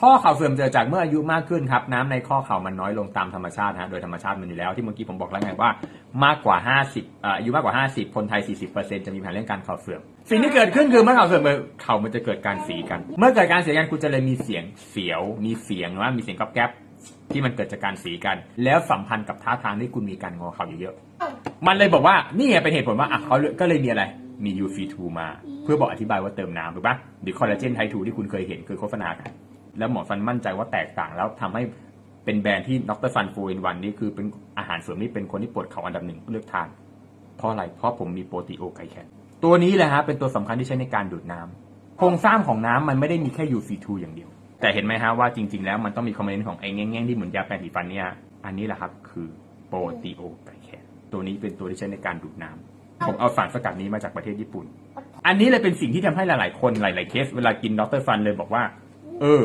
ข้อเข่าเสื่อมเกิดจากเมื่ออายุมากขึ้นครับน้ำในข้อเข่ามันน้อยลงตามธรรมชาตินะฮะโดยธรรมชาติมันอยู่แล้วที่เมื่อกี้ผมบอกแล้วไงว่ามากกว่า 50อาอายุมากกว่า 50 คนไทย 40%จะมีปัญหาเรื่องการเข่าเสื่อม สิ่งที่เกิดขึ้นคือเมื่อเข่าเสื่อมเข่ามันจะเกิดการสีกัน เมื่อเกิดการสีกันคุณจะเลยมีเสียงเสียว มีเสียงว่ามีเสียงก๊อบแก๊บที่มันเกิดจากการสีกัน แล้วสัมพันธ์กับท่าทางที่คุณมีการงอเข่าเยอะ มันเลยบอกว่านี่ไงเป็นเหตุผลว่าอะเขาก็เลยมีอะไรมี UC2 มา เพื่อบอกอธิบายว่าเติมน้ำถูกปะหรือคอลลาเจนไท2ที่คุณเคยเห็นเคยโฆษณากัน แล้วหมอฟันมั่นใจว่าแตกต่างแล้วทำให้เป็นแบรนด์ที่ดรฟันโฟอินวันนี่คือเป็นอาหารเสริมที่เป็นคนที่ปวดเข่าอันดับหนึ่งเลือกทาน เพราะอะไร เพราะผมมีโปรตีโอไกแคนตัวนี้แหละฮะเป็นตัวสำคัญที่ใช้ในการดูดน้ำโครงสร้างของน้ำมันไม่ได้มีแค่ UC2 อย่างเดียว แต่เห็นไหมฮะว่าจริง ๆ แล้วมันต้องมีคอมเมนต์ของไอ้แง่งๆที่เหมือนยาแปรงสีฟันเนี่ยอันนี้แหละครับคือโปรตีโอไกแคนตัวนี้เป็นตัวที่ใช้ในการดูดน้ำผมเอาสารสกัดนี้มาจากประเทศญี่ปุ่น อันนี้เลยเป็นสิ่งที่ทำให้หลาย ๆ คนหลาย ๆ เคส เวลากินดรฟันเลยบอกว่า เออ